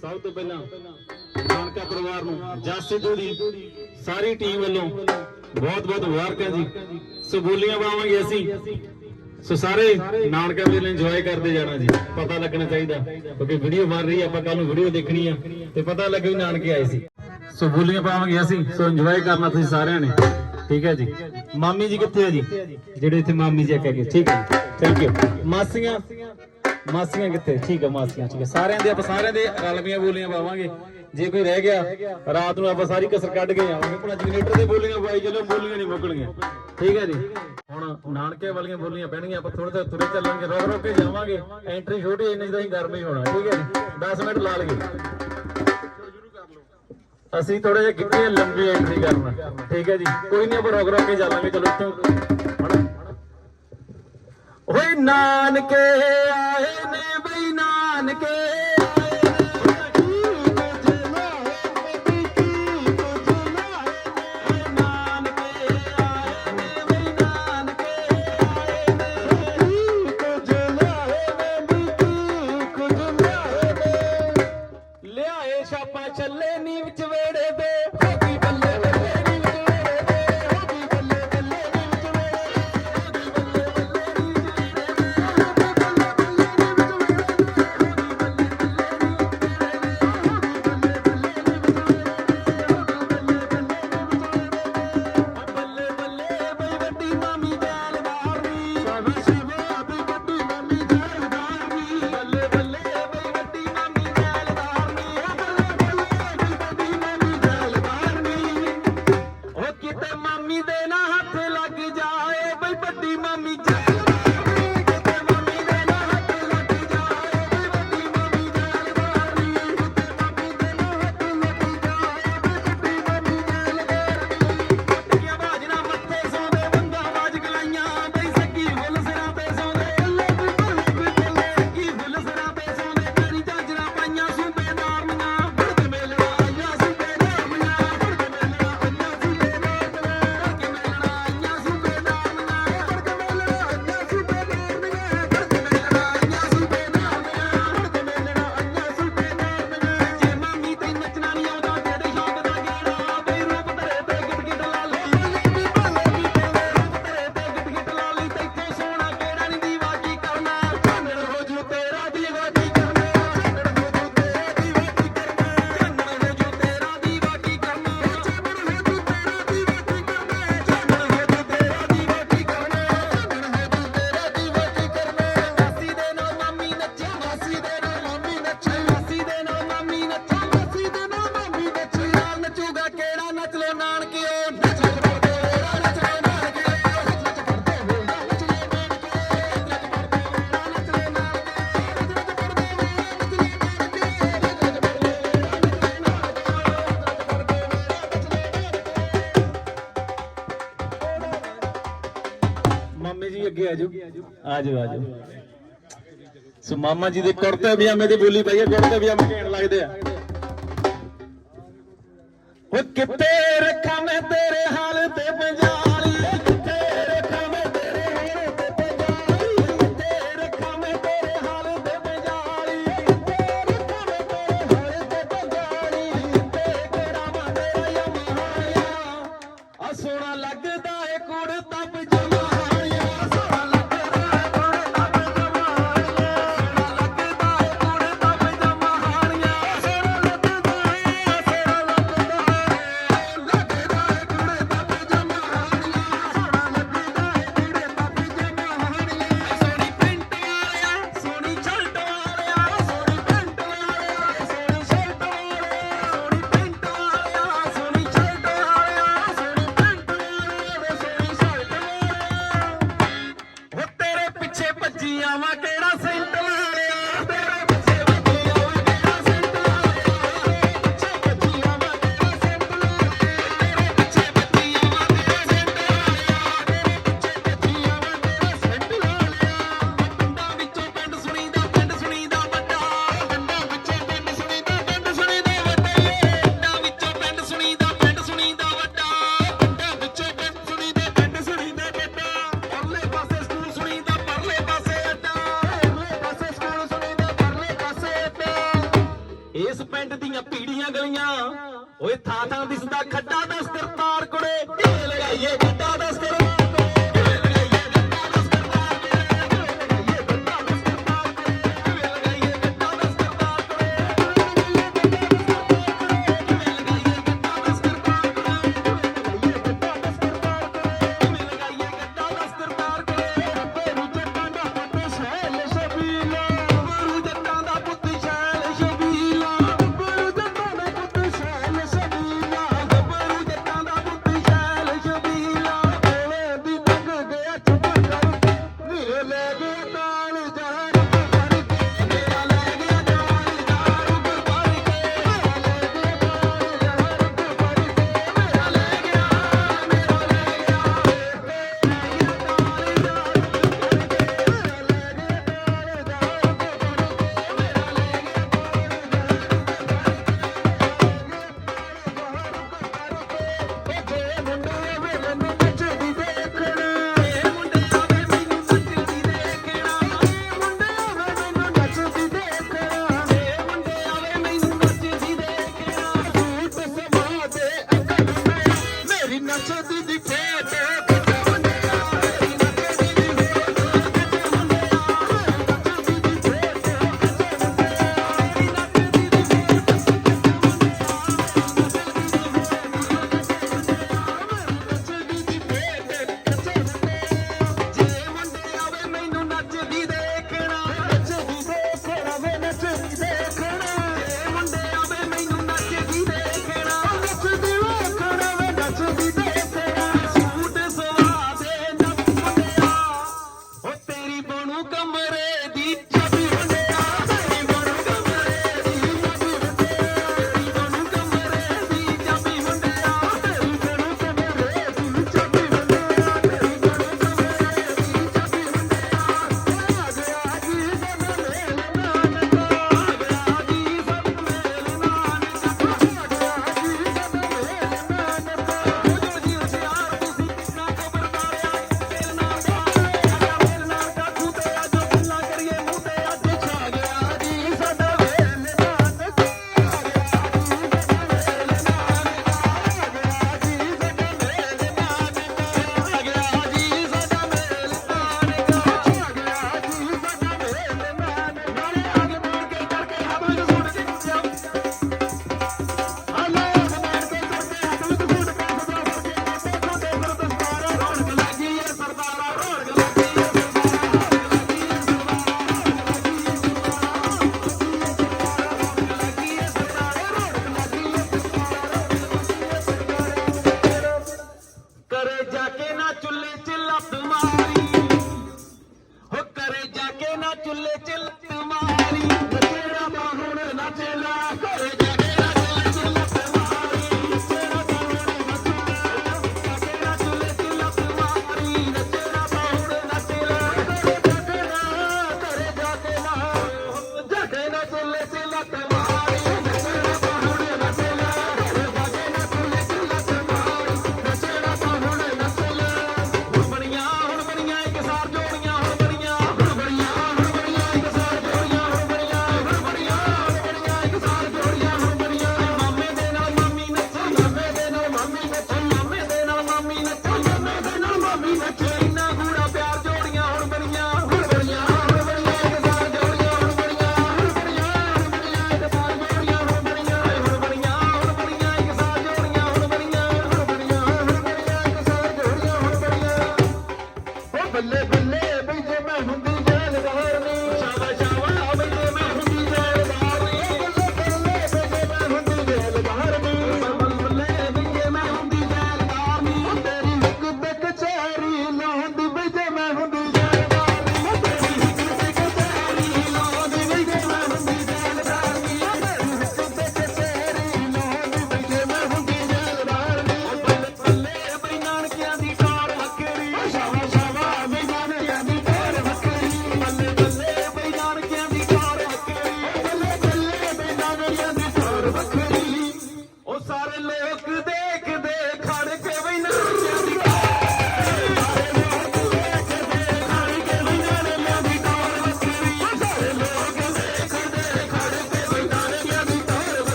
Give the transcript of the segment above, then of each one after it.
ਸਭ ਤੋਂ ਪਹਿਲਾਂ ਨਾਨਕਾ ਪਰਿਵਾਰ ਨੂੰ, ਜਸ ਦੀ ਸਾਰੀ ਟੀਮ ਵੱਲੋਂ ਬਹੁਤ ਬਹੁਤ ਮੁਬਾਰਕਾਂ ਜੀ। ਸੋ ਬੋਲੀਆਂ ਪਾਵਾਂਗੇ ਅਸੀਂ। ਸੋ ਸਾਰੇ ਨਾਨਕਾ ਮੇਲੇ ਇੰਜੋਏ ਕਰਦੇ ਜਾਣਾ ਜੀ। ਪਤਾ ਲੱਗਣਾ ਚਾਹੀਦਾ, ਕਿਉਂਕਿ ਵੀਡੀਓ ਬਣ ਰਹੀ ਹੈ, ਆਪਾਂ ਕੱਲ ਨੂੰ ਵੀਡੀਓ ਦੇਖਣੀ ਆ। ਤੇ ਪਤਾ ਲੱਗੇ ਵੀ ਨਾਨਕੇ ਆਏ ਸੀ। ਸੋ ਬੋਲੀਆਂ ਪਾਵਾਂਗੇ ਅਸੀਂ। ਸੋ ਇੰਜੋਏ ਕਰਨਾ ਤੁਸੀਂ ਸਾਰਿਆਂ ਨੇ। ਠੀਕ ਹੈ ਜੀ। ਮਾਮੀ ਜੀ ਕਿੱਥੇ ਆ ਜੀ? ਜਿਹੜੇ ਇੱਥੇ ਮਾਮੀ ਜੀ ਕਹਿ ਗਏ ਠੀਕ ਹੈ ਥੈਂਕ ਯੂ ਮਾਸੀਆਂ ਮਾਸੀਆਂ ਕਿੱਥੇ? ਠੀਕ ਹੈ ਮਾਸੀਆਂ, ਠੀਕ ਹੈ ਸਾਰਿਆਂ ਦੇ ਆਪਾਂ ਸਾਰਿਆਂ ਦੇ ਰਲਵੀਆਂ ਬੋਲੀਆਂ ਪਾਵਾਂਗੇ। ਜੇ ਕੋਈ ਰਹਿ ਗਿਆ, ਰਾਤ ਨੂੰ ਆਪਾਂ ਸਾਰੀ ਕਸਰ ਕੱਢ ਕੇ ਆਵਾਂਗੇ। ਭਲਾ ਜਨਰੇਟਰ ਦੇ ਬੋਲੀਆਂ ਪਾਈ ਚਲੋ, ਬੋਲੀਆਂ ਨਹੀਂ ਮੁੱਕਣਗੀਆਂ। ਠੀਕ ਹੈ ਜੀ? ਹੁਣ ਨਾਨਕੇ ਵਾਲੀਆਂ ਬੋਲੀਆਂ ਪੈਣਗੀਆਂ, ਆਪਾਂ ਥੋੜੇ ਜਿਹਾ ਤੁਰੇ ਚੱਲਾਂਗੇ, ਰੋਕ ਰੋਕ ਕੇ ਜਾਵਾਂਗੇ। ਐਂਟਰੀ ਛੋਟੀ ਇੰਨੀ ਤਾਂ ਹੀ ਗਰਮੀ ਹੋਣਾ, ਠੀਕ ਹੈ ਜੀ? 10 ਮਿੰਟ ਲਾ ਲਈਏ। ਅਸੀਂ ਥੋੜੇ ਜਿਹਾ ਕਿੱਥੇ ਲੰਬੀ ਐਂਟਰੀ ਕਰਨਾ। ਠੀਕ ਹੈ ਜੀ? ਕੋਈ ਨਹੀਂ, ਆਪਾਂ ਰੋਕ ਰੋਕ ਕੇ ਚੱਲਾਂਗੇ, ਚਲੋ ਇੱਥੋਂ। ਹਣਾ ਨਾਨਕੇ ਆਏ ਨੇ ਬਈ ਨਾਨਕੇ। ਆਜੋ ਆਜੋ। ਸੋ ਮਾਮਾ ਜੀ ਦੇ ਕੁੜਤੇ ਪਜਾਮੇ ਦੀ ਬੋਲੀ ਪਈ ਹੈ ਕੁੜਤੇ ਪਜਾਮੇ ਘੈਂਟ ਲੱਗਦੇ ਆ। ਓ ਕਿੱਥੇ আমাকে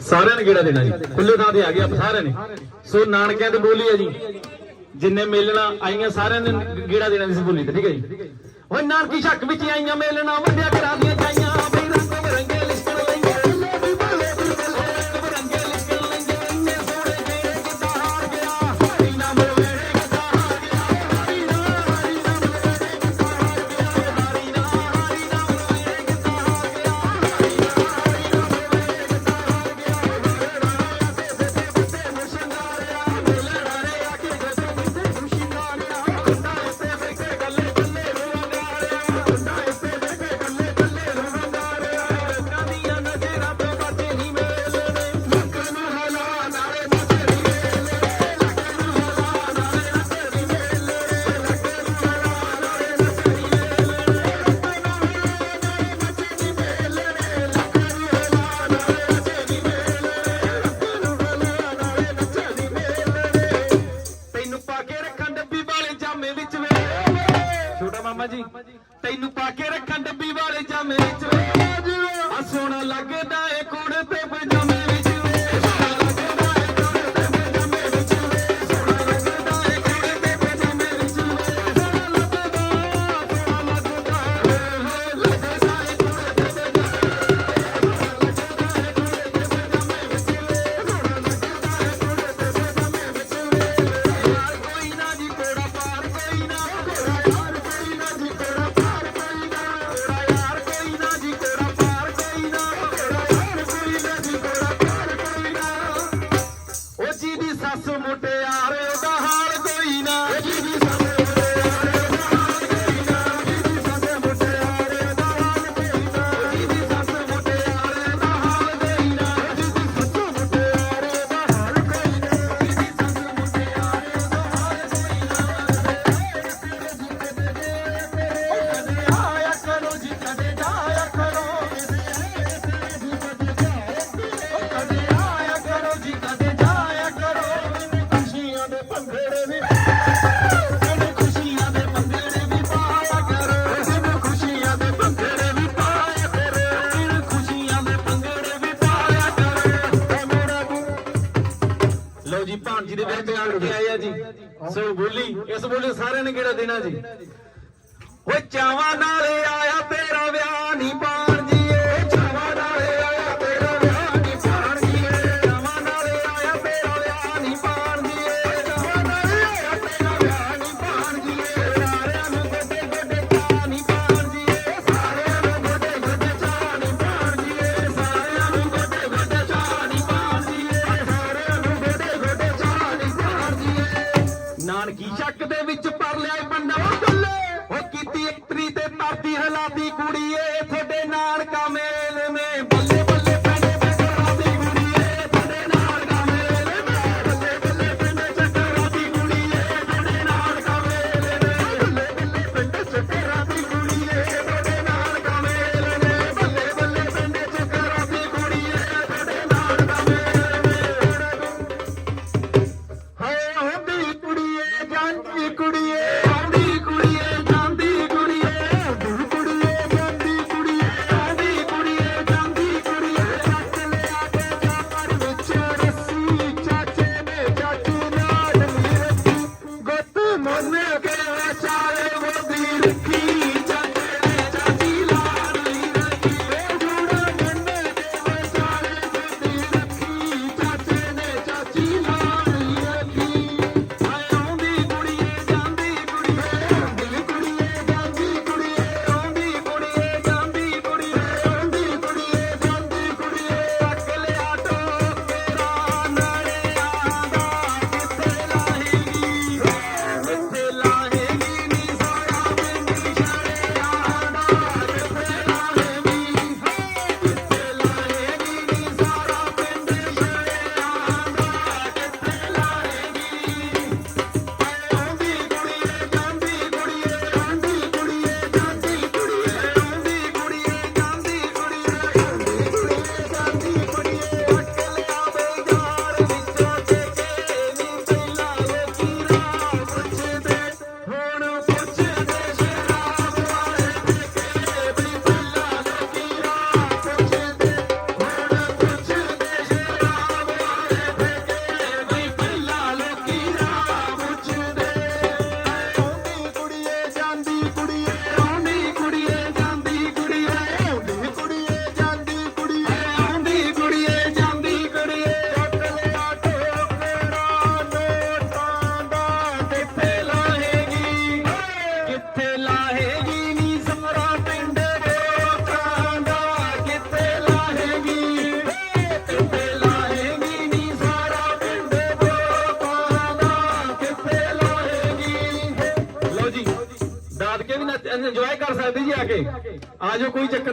ਸਾਰਿਆਂ ਨੇ ਗੇੜਾ ਦੇਣਾ ਜੀ। ਖੁੱਲੇ ਥਾਂ ਤੇ ਆ ਗਿਆ ਸਾਰਿਆਂ ਨੇ। ਸੋ ਨਾਨਕਿਆਂ ਤੇ ਬੋਲੀ ਹੈ ਜੀ। ਜਿੰਨੇ ਮੇਲਣਾ ਆਈਆਂ ਸਾਰਿਆਂ ਨੇ ਗੇੜਾ ਦੇਣਾ ਇਸ ਬੋਲੀ ਤੇ, ਠੀਕ ਹੈ ਜੀ। ਓਏ ਨਾਨਕੀ ਛੱਕ ਵਿੱਚ ਆਈਆਂ ਮੇਲਣਾ, ਵੰਡਿਆ ਕਰਾ ਦੀਆਂ ਜਾਈਆਂ ਬਈ ਰੰਗੇ ਲਿਸ਼ਕ ਸਾਰਿਆਂ ਨੇ ਕਿਹੜਾ ਦੇਣਾ ਜੀ? ਓਏ ਚਾਵਾਂ ਨਾ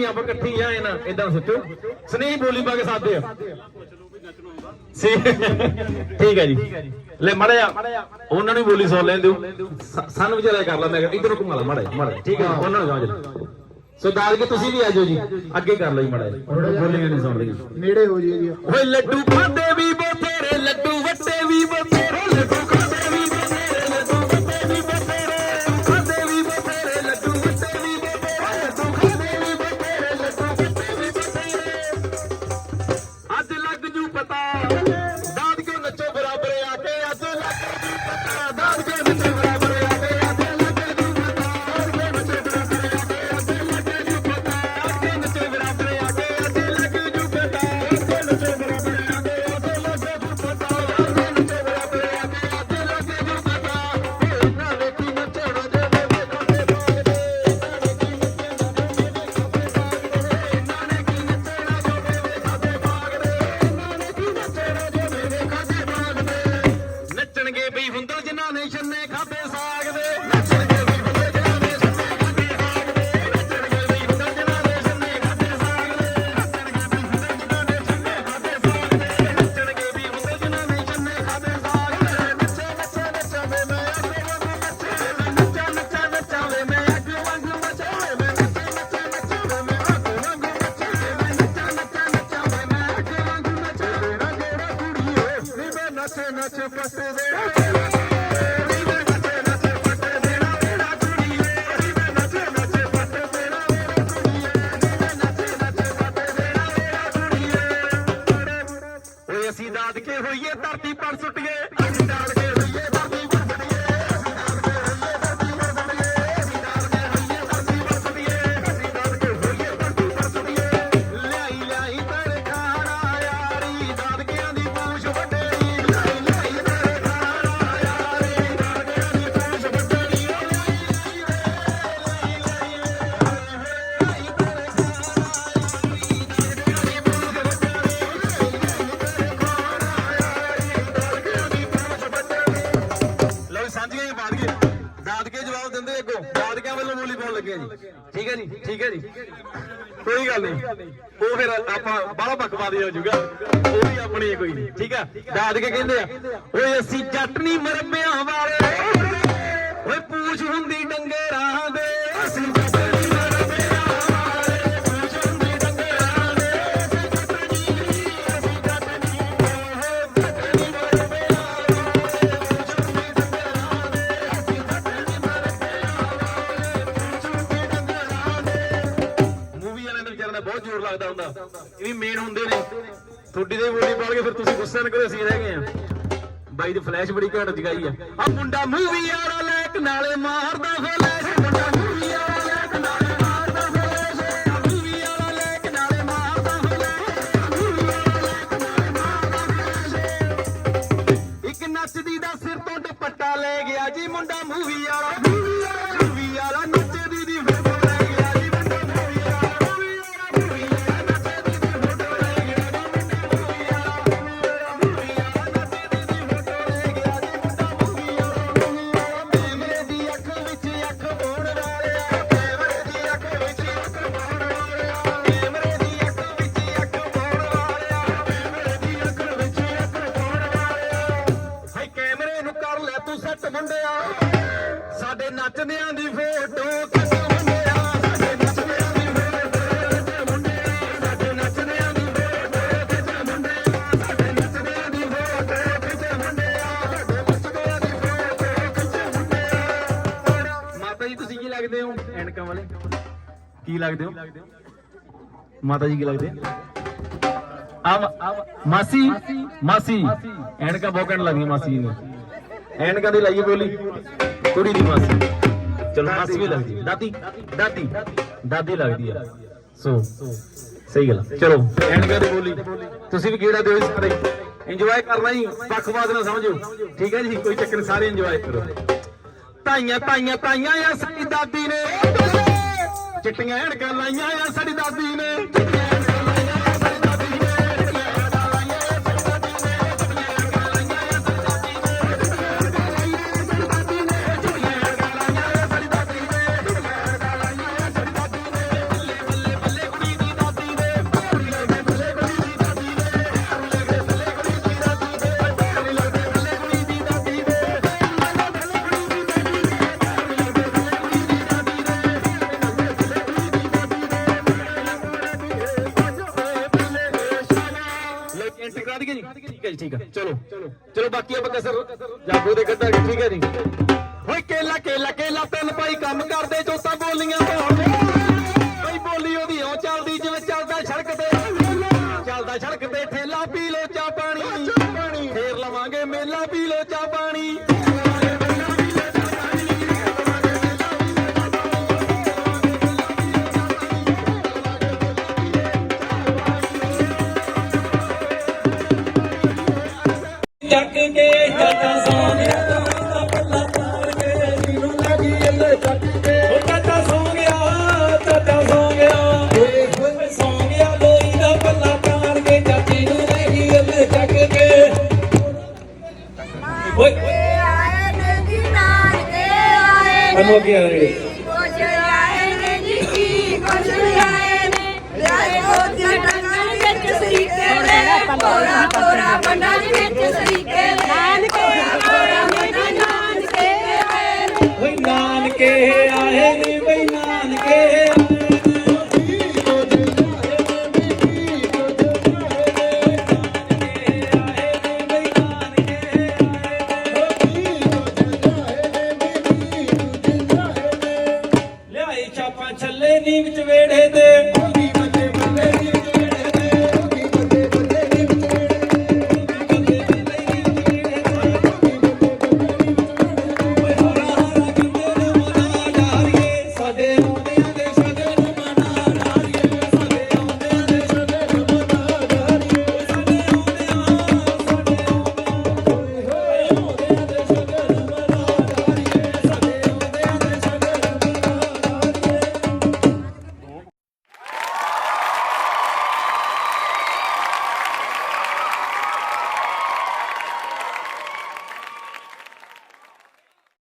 ਵੀ ਆਪਾਂ ਇਕੱਠੀ ਆਏ ਨਾ ਇਦਾਂ ਸੋਚੋ। ਸਨੇਹ ਬੋਲੀ ਪਾ ਕੇ ਸਾਦੇ ਆ। ਠੀਕ ਹੈ ਜੀ। ਲੈ ਮੜਿਆ ਉਹਨਾਂ ਨੂੰ ਬੋਲੀ ਸੁਣ ਲੈਣ ਦਿਓ। ਸਾਨੂੰ ਵਿਚਾਰਾ ਕਰ ਲਾ ਮੈਂ ਇਧਰੋਂ ਘੁਮਾ ਲਾ ਮੜਿਆ ਮੜਿਆ ਠੀਕ ਹੈ ਉਹਨਾਂ ਨੂੰ ਜਾਓ ਸੋ ਦਾਦ ਕੇ ਤੁਸੀਂ ਵੀ ਆਜੋ ਜੀ। ਅੱਗੇ ਕਰ ਲਈ ਮੜਿਆ ਬੋਲੀਆਂ ਨਹੀਂ ਸੁਣ ਰਹੀਆਂ ਨੇੜੇ ਹੋ ਜੀ। ਓਏ ਲੱਡੂ ਖਾਦੇ ਵੀ ਬੋ ਲੱਡੂ ਵੱਟੇ ਵੀ ਬੋ ਲੱਡੂ ನಚುಪಸುವೆ ਉਹ ਫਿਰ ਆਪਾਂ ਬਾਹਲਾ ਬਕਵਾਦੀ ਹੋ ਜੂਗਾ ਉਹ ਵੀ ਆਪਣੀ ਕੋਈ ਨਹੀਂ ਠੀਕ ਆ? ਦਾਦ ਕੇ ਕਹਿੰਦੇ ਆ, ਓਏ ਅਸੀਂ ਜੱਟ ਨਹੀਂ ਮਰਮਿਆਂ ਵਾਲੇ। ਇਹ ਵੀ ਮੇਨ ਹੁੰਦੇ ਨੇ। ਤੁਹਾਡੀ ਦੇ ਬੋਲੀ ਪਾਲ ਕੇ ਫਿਰ ਤੁਸੀਂ ਗੁੱਸਾ ਨਾ ਕਰੋ, ਅਸੀਂ ਰਹਿ ਗਏ ਆ ਬਾਈ ਦੀ ਫਲੈਸ਼ ਬੜੀ ਘੱਟ ਜਗਾਈ ਆ। ਆ ਮੁੰਡਾ ਮੂਵੀ ਵਾਲਾ ਲੈਕ ਨਾਲੇ ਮਾਰਦਾ ਫਲੈਸ਼ लगते हो माता जी की लगते अब मासी मासी एनका बहुत कहने लगी मासी ने एनका दी लाइए बोली कुड़ी दी मासी चलो मासी भी लगती दादी दादी दादी लगती है ਸੋ, ਸਹੀ ਗੱਲ ਚਲੋ ਐਂਡ ਕਰ ਬੋਲੀ। ਤੁਸੀਂ ਵੀ ਕਿਹੜਾ ਦਿਓ ਸਾਰੇ। ਇੰਜੋਏ ਕਰਨਾ ਹੀ ਪੱਖਪਾਤ ਨਾ ਸਮਝੋ। ਠੀਕ ਹੈ ਜੀ? ਕੋਈ ਚੱਕਰ ਸਾਰੇ ਇੰਜੋਏ ਕਰੋ। ਤਾਈਆਂ ਤਾਈਆਂ ਤਾਈਆਂ ਆ ਦਾਦੀ ਨੇ। ਚਿੱਟੀਆਂ ਐਣ ਗੱਲ ਆਈਆਂ ਆ ਸਾਡੀ ਦਾਦੀ ਨੇ। ਜੀ ਠੀਕ ਹੈ ਜੀ, ਠੀਕ ਹੈ। ਚਲੋ ਚਲੋ, ਬਾਕੀ ਆਪਾਂ ਕਸਰ ਜਾਗੋ ਦੇ ਕੱਢਾਂਗੇ ਠੀਕ ਹੈ ਜੀ। ਓਏ ਕੇਲਾ ਕੇਲਾ ਕੇਲਾ, ਤਿੰਨ ਭਾਈ ਕੰਮ ਕਰਦੇ ਜੋ estamos aquí, Adrián. ਨੀਂਗ ਚ ਵੇੜੇ ਤੇ